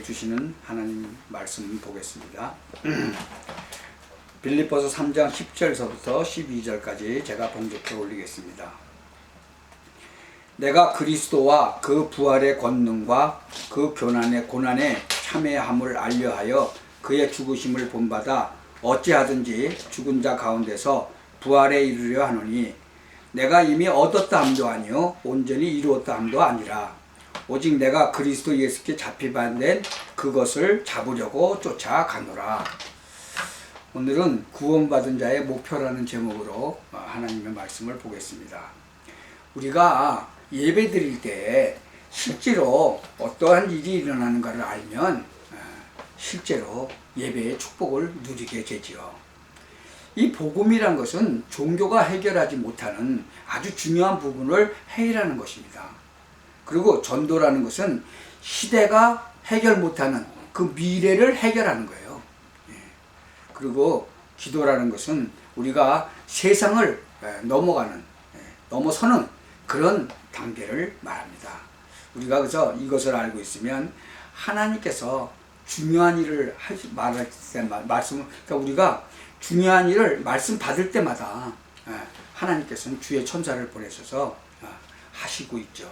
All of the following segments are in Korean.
주시는 하나님 말씀 보겠습니다. 빌립보서 3장 10절서부터 12절까지 제가 봉독해 올리겠습니다. 내가 그리스도와 그 부활의 권능과 그 교난의 고난의 참회함을 알려하여 그의 죽으심을 본받아 어찌하든지 죽은 자 가운데서 부활에 이르려 하노니 내가 이미 얻었다 함도 아니요 온전히 이루었다 함도 아니라 오직 내가 그리스도 예수께 잡히반된 그것을 잡으려고 쫓아가노라. 오늘은 구원받은 자의 목표라는 제목으로 하나님의 말씀을 보겠습니다. 우리가 예배 드릴 때 실제로 어떠한 일이 일어나는가를 알면 어, 실제로 예배의 축복을 누리게 되지요. 이 복음이란 것은 종교가 해결하지 못하는 아주 중요한 부분을 해결하는 것입니다. 그리고 전도라는 것은 시대가 해결 못하는 그 미래를 해결하는 거예요. 예. 그리고 기도라는 것은 우리가 세상을 예, 넘어가는, 예, 넘어서는 그런 단계를 말합니다. 우리가 그래서 이것을 알고 있으면 하나님께서 중요한 일을 말할 때, 말씀을, 그러니까 우리가 중요한 일을 말씀 받을 때마다 하나님께서는 주의 천사를 보내셔서 하시고 있죠.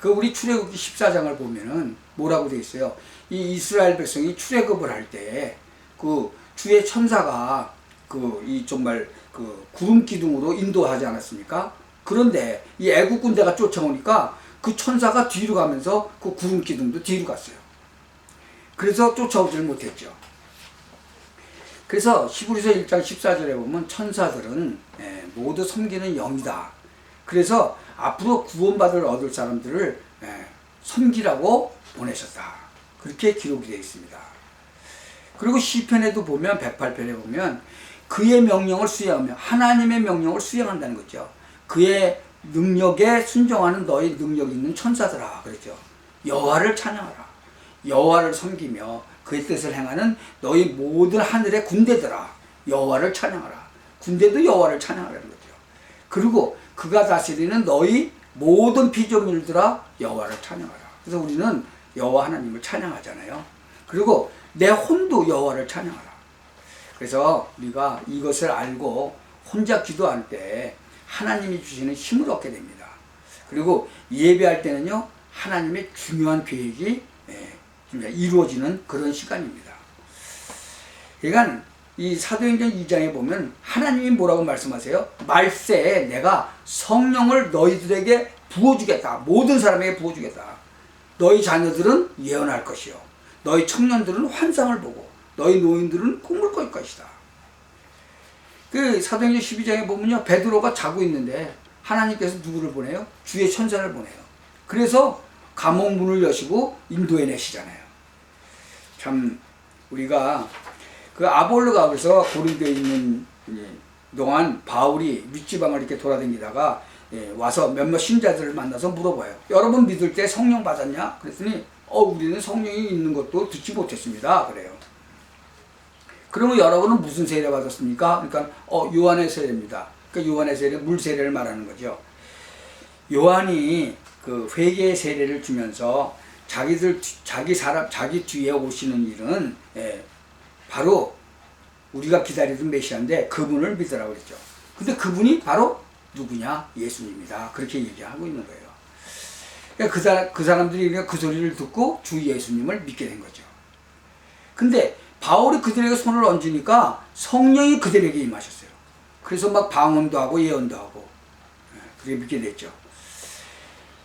그 우리 출애굽기 14장을 보면은 뭐라고 돼 있어요? 이 이스라엘 백성이 출애굽을 할 때 그 주의 천사가 그 이 정말 그 구름 기둥으로 인도하지 않았습니까? 그런데 이 애국 군대가 쫓아오니까 그 천사가 뒤로 가면서 그 구름 기둥도 뒤로 갔어요. 그래서 쫓아오질 못했죠. 그래서 히브리서 1장 14절에 보면 천사들은 예, 모두 섬기는 영이다. 그래서 앞으로 구원받을 얻을 사람들을 예, 섬기라고 보내셨다. 그렇게 기록이 되어 있습니다. 그리고 시편에도 보면 108편에 보면 그의 명령을 수행하며 하나님의 명령을 수행한다는 거죠. 그의 능력에 순종하는 너희 능력 있는 천사들아 그랬죠. 여호와를 찬양하라. 여호와를 섬기며 그의 뜻을 행하는 너희 모든 하늘의 군대들아 여호와를 찬양하라. 군대도 여호와를 찬양하라는 거죠. 그리고 그가 다스리는 너희 모든 피조물들아 여호와를 찬양하라. 그래서 우리는 여호와 하나님을 찬양하잖아요. 그리고 내 혼도 여호와를 찬양하라. 그래서 우리가 이것을 알고 혼자 기도할 때 하나님이 주시는 힘을 얻게 됩니다. 그리고 예배할 때는요 하나님의 중요한 계획이 예, 이루어지는 그런 시간입니다. 그러니까 이 사도행전 2장에 보면 하나님이 뭐라고 말씀하세요? 말세에 내가 성령을 너희들에게 부어주겠다. 모든 사람에게 부어주겠다. 너희 자녀들은 예언할 것이요. 너희 청년들은 환상을 보고 너희 노인들은 꿈을 꿀 것이다. 그 사도행전 12장에 보면요. 베드로가 자고 있는데 하나님께서 누구를 보내요? 주의 천사를 보내요. 그래서 감옥 문을 여시고 인도해 내시잖아요. 참 우리가 그 아볼로가 그래서 고린도에 있는 동안 바울이 윗지방을 이렇게 돌아다니다가 예, 와서 몇몇 신자들을 만나서 물어봐요. 여러분 믿을 때 성령 받았냐? 그랬더니 어 우리는 성령이 있는 것도 듣지 못했습니다. 그래요. 그러면 여러분은 무슨 세례 받았습니까? 그러니까 어 요한의 세례입니다. 그 요한의 세례 물 세례를 말하는 거죠. 요한이 그 회개의 세례를 주면서 자기들 자기 사람 자기 뒤에 오시는 일은 예, 바로 우리가 기다리던 메시아인데 그분을 믿으라고 그랬죠. 근데 그분이 바로 누구냐? 예수님이다. 그렇게 얘기하고 있는 거예요. 그러니까 그, 사람, 그 사람들이 그 소리를 듣고 주 예수님을 믿게 된 거죠. 근데 바울이 그들에게 손을 얹으니까 성령이 그들에게 임하셨어요. 그래서 막 방언도 하고 예언도 하고 예, 그렇게 믿게 됐죠.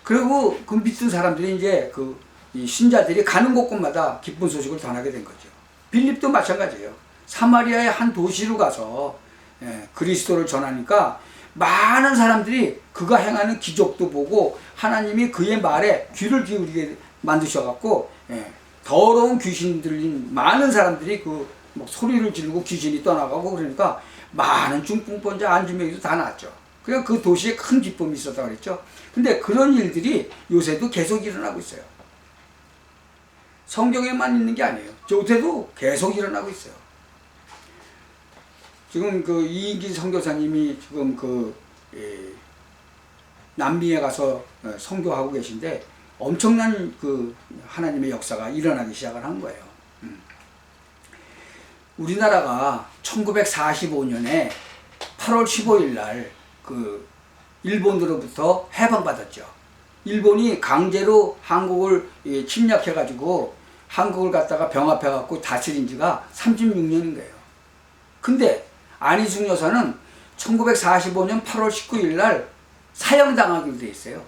그리고 그 믿은 사람들이 이제 그 신자들이 가는 곳곳마다 기쁜 소식을 전하게 된 거죠. 빌립도 마찬가지예요. 사마리아의 한 도시로 가서 예, 그리스도를 전하니까 많은 사람들이 그가 행하는 기적도 보고 하나님이 그의 말에 귀를 기울이게 만드셔갖고 예, 더러운 귀신 들린 많은 사람들이 그뭐 소리를 지르고 귀신이 떠나가고 그러니까 많은 중풍병자 안주명이도 다 났죠. 그러니까 그 도시에 큰 기쁨이 있었다고 그랬죠. 근데 그런 일들이 요새도 계속 일어나고 있어요. 성경에만 있는 게 아니에요. 요새도 계속 일어나고 있어요. 지금 그 이인기 선교사님이 지금 그 예, 남미에 가서 어, 선교하고 계신데 엄청난 그 하나님의 역사가 일어나기 시작을 한 거예요. 음. 우리나라가 1945년에 8월 15일 날 그 일본으로부터 해방받았죠. 일본이 강제로 한국을 예, 침략해가지고 한국을 갖다가 병합해갖고 다스린 지가 36년인 거예요. 근데 안희숙 여사는 1945년 8월 19일 날 사형당하기로 돼 있어요.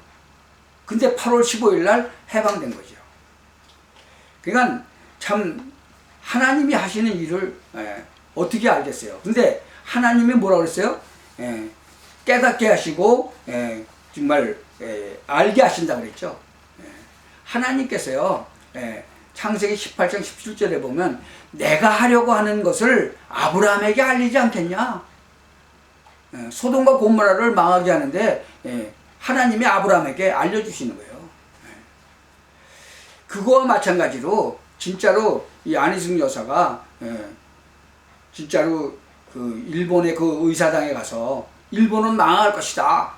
근데 8월 15일 날 해방된 거죠. 그러니까 참 하나님이 하시는 일을 예, 어떻게 알겠어요. 근데 하나님이 뭐라 그랬어요? 예, 깨닫게 하시고 예, 정말 예, 알게 하신다 그랬죠. 예, 하나님께서요. 예, 창세기 18장 17절에 보면 내가 하려고 하는 것을 아브라함에게 알리지 않겠냐? 예, 소돔과 고모라를 망하게 하는데 예, 하나님이 아브라함에게 알려주시는 거예요. 예. 그거와 마찬가지로 진짜로 이 안희승 여사가 예, 진짜로 그 일본의 그 의사당에 가서 일본은 망할 것이다.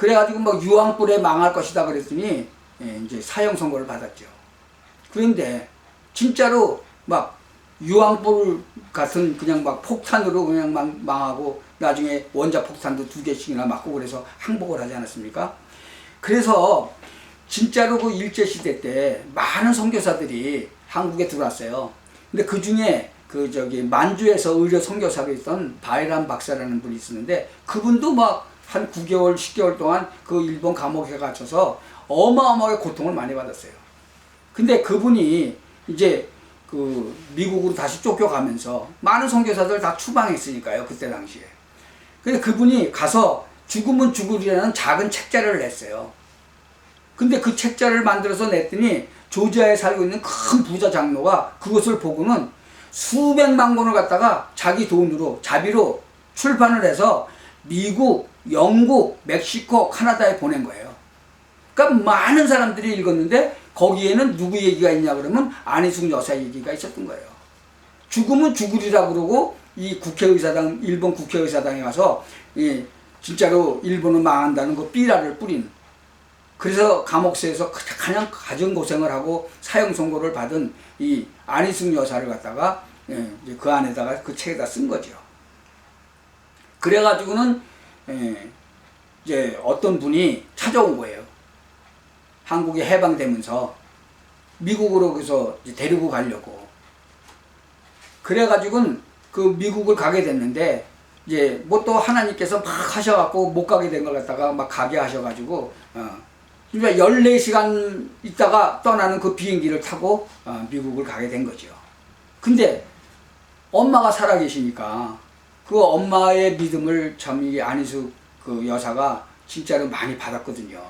어. 그래가지고 막 유황불에 망할 것이다 그랬더니 예, 이제 사형 선고를 받았죠. 그런데 진짜로 막 유황불 같은 그냥 막 폭탄으로 그냥 막 망하고 나중에 원자 폭탄도 두 개씩이나 맞고 그래서 항복을 하지 않았습니까? 그래서 진짜로 그 일제 시대 때 많은 선교사들이 한국에 들어왔어요. 근데 그 중에 그 저기 만주에서 의료 선교사로 있던 바이란 박사라는 분이 있었는데 그분도 막 한 9개월, 10개월 동안 그 일본 감옥에 갇혀서 어마어마하게 고통을 많이 받았어요. 근데 그분이 이제 그 미국으로 다시 쫓겨가면서 많은 선교사들 다 추방했으니까요. 그때 당시에. 근데 그분이 가서 죽으면 죽으리라는 작은 책자를 냈어요. 근데 그 책자를 만들어서 냈더니 조지아에 살고 있는 큰 부자 장로가 그것을 보고는 수백만 권을 갖다가 자기 돈으로 자비로 출판을 해서 미국, 영국, 멕시코, 카나다에 보낸 거예요. 그러니까 많은 사람들이 읽었는데 거기에는 누구 얘기가 있냐 그러면 안희숙 여사 얘기가 있었던 거예요. 죽으면 죽으리라 그러고 이 국회의사당 일본 국회의사당에 가서 이 진짜로 일본은 망한다는 그 삐라를 뿌린 그래서 감옥서에서 가장 가정 고생을 하고 사형 선고를 받은 이 안희숙 여사를 갖다가 예, 그 안에다가 그 책에다 쓴 거죠. 그래가지고는 예, 이제 어떤 분이 찾아온 거예요. 한국이 해방되면서 미국으로 그래서 데리고 가려고. 그래가지고는 그 미국을 가게 됐는데 이제 뭐 또 하나님께서 막 하셔갖고 못 가게 된 걸 갖다가 막 가게 하셔가지고 어, 그러니까 14시간 있다가 떠나는 그 비행기를 타고 어, 미국을 가게 된 거죠. 근데 엄마가 살아계시니까 그 엄마의 믿음을 참 이 안희숙 그 여사가 진짜로 많이 받았거든요.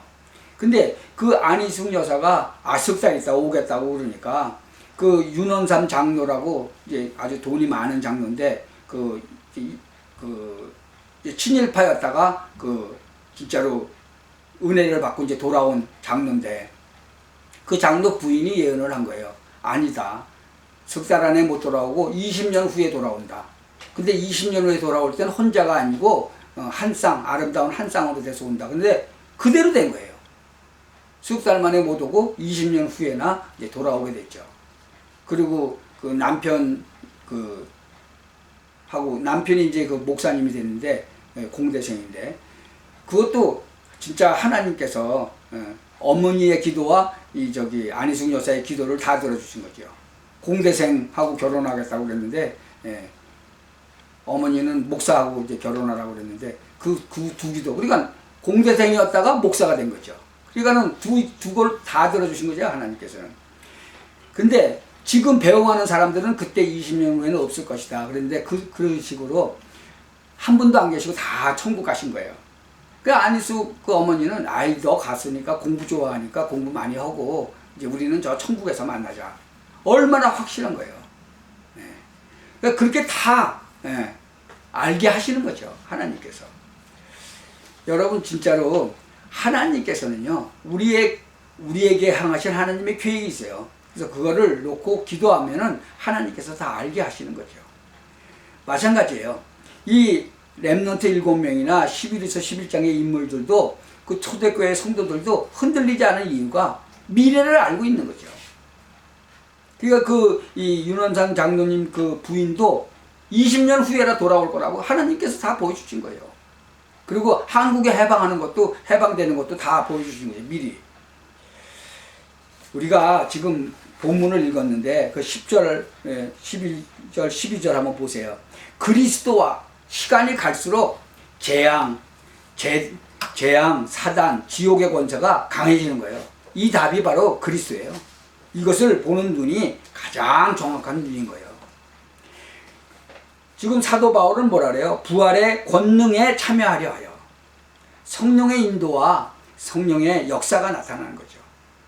근데 그 안희숙 여사가 아석살 있다 오겠다고 그러니까 그 윤원삼 장로라고 이제 아주 돈이 많은 장로인데 그, 이- 그 친일파였다가 그 진짜로 은혜를 받고 이제 돌아온 장로인데 그 장로 부인이 예언을 한 거예요. 아니다. 석달 안에 못 돌아오고 20년 후에 돌아온다. 근데 20년 후에 돌아올 때는 혼자가 아니고 어, 한 쌍, 아름다운 한 쌍으로 돼서 온다. 근데 그대로 된 거예요. 석달 만에 못 오고 20년 후에나 이제 돌아오게 됐죠. 그리고 그 남편 그 하고 남편이 이제 그 목사님이 됐는데 예, 공대생인데 그것도 진짜 하나님께서 어, 어머니의 기도와 이 저기 안희숙 여사의 기도를 다 들어주신 거죠. 공대생하고 결혼하겠다고 그랬는데 예, 어머니는 목사하고 이제 결혼하라고 그랬는데 그 그 두 기도 그러니까 공대생이었다가 목사가 된 거죠. 그러니까는 두 두 걸 다 들어주신 거죠 하나님께서는. 근데 지금 배웅하는 사람들은 그때 20년 후에는 없을 것이다. 그런데 그 그런 식으로 한 분도 안 계시고 다 천국 가신 거예요. 그 안희숙 그 어머니는 아이 너 갔으니까 공부 좋아하니까 공부 많이 하고 이제 우리는 저 천국에서 만나자. 얼마나 확실한 거예요. 예. 그러니까 그렇게 다 예, 알게 하시는 거죠 하나님께서. 여러분 진짜로 하나님께서는요 우리의 우리에게 향하신 하나님의 계획이 있어요. 그래서 그거를 놓고 기도하면은 하나님께서 다 알게 하시는 거죠. 마찬가지예요. 이 렘넌트 일곱 명이나 11에서 11장의 인물들도 그 초대교회 성도들도 흔들리지 않은 이유가 미래를 알고 있는 거죠. 그러니까 그 이 윤원상 장로님 그 부인도 20년 후에라 돌아올 거라고 하나님께서 다 보여주신 거예요. 그리고 한국에 해방하는 것도 해방되는 것도 다 보여주신 거예요. 미리. 우리가 지금 본문을 읽었는데 그 10절, 11절, 12절 한번 보세요. 그리스도와 시간이 갈수록 재앙, 재, 재앙, 사단, 지옥의 권세가 강해지는 거예요. 이 답이 바로 그리스도예요. 이것을 보는 눈이 가장 정확한 눈인 거예요. 지금 사도 바울은 뭐라 그래요? 부활의 권능에 참여하려 하여 성령의 인도와 성령의 역사가 나타나는 거죠.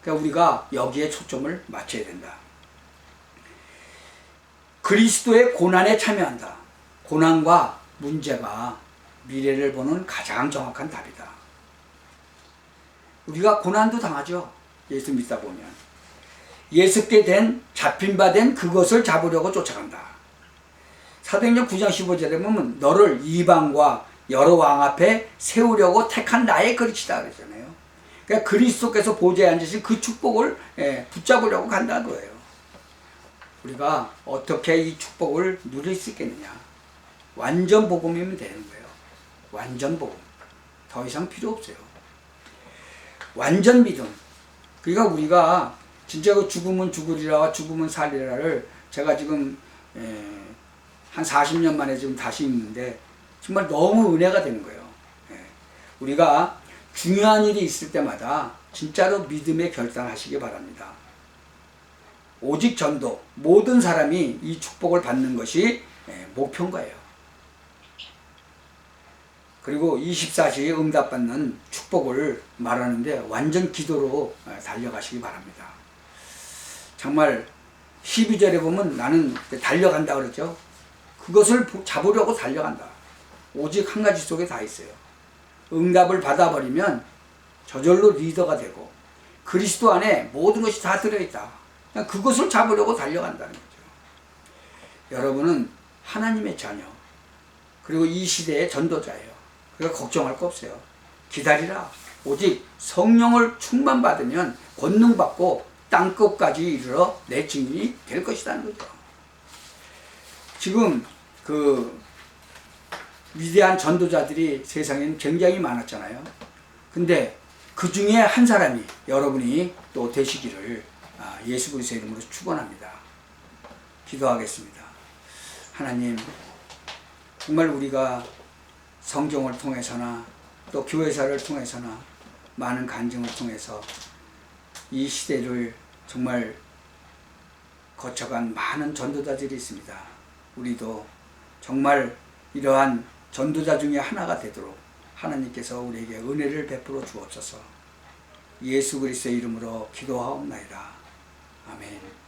그러니까 우리가 여기에 초점을 맞춰야 된다. 그리스도의 고난에 참여한다. 고난과 문제가 미래를 보는 가장 정확한 답이다. 우리가 고난도 당하죠. 예수 믿다 보면. 예수께 된 잡힌 바 된 그것을 잡으려고 쫓아간다. 사도행전 9장 15절에 보면 너를 이방과 여러 왕 앞에 세우려고 택한 나의 그릇이다 그러잖아요. 그러니까 그리스도께서 보좌에 앉으신 그 축복을 예, 붙잡으려고 간다는 거예요. 우리가 어떻게 이 축복을 누릴 수 있겠느냐? 완전 복음이면 되는 거예요. 완전 복음. 더 이상 필요 없어요. 완전 믿음. 그러니까 우리가 진짜 그 죽음은 죽으리라 죽음은 살리라를 제가 지금 에, 한 40년 만에 지금 다시 읽는데 정말 너무 은혜가 되는 거예요. 예. 우리가 중요한 일이 있을 때마다 진짜로 믿음의 결단하시기 바랍니다. 오직 전도 모든 사람이 이 축복을 받는 것이 예, 목표인 거예요. 그리고 24시에 응답받는 축복을 말하는데 완전 기도로 예, 달려가시기 바랍니다. 정말 12절에 보면 나는 달려간다 그러죠. 그것을 잡으려고 달려간다. 오직 한 가지 속에 다 있어요. 응답을 받아버리면 저절로 리더가 되고 그리스도 안에 모든 것이 다 들어있다. 그냥 그것을 잡으려고 달려간다는 거죠. 여러분은 하나님의 자녀 그리고 이 시대의 전도자예요. 그러니까 걱정할 거 없어요. 기다리라. 오직 성령을 충만받으면 권능받고 땅끝까지 이르러 내 증인이 될 것이라는 거죠. 지금 그 위대한 전도자들이 세상에는 굉장히 많았잖아요. 근데 그 중에 한 사람이 여러분이 또 되시기를 아, 예수 그리스도의 이름으로 축원합니다. 기도하겠습니다. 하나님 정말 우리가 성경을 통해서나 또 교회사를 통해서나 많은 간증을 통해서 이 시대를 정말 거쳐간 많은 전도자들이 있습니다. 우리도 정말 이러한 전도자 중에 하나가 되도록 하나님께서 우리에게 은혜를 베풀어 주옵소서. 예수 그리스도의 이름으로 기도하옵나이다. 아멘.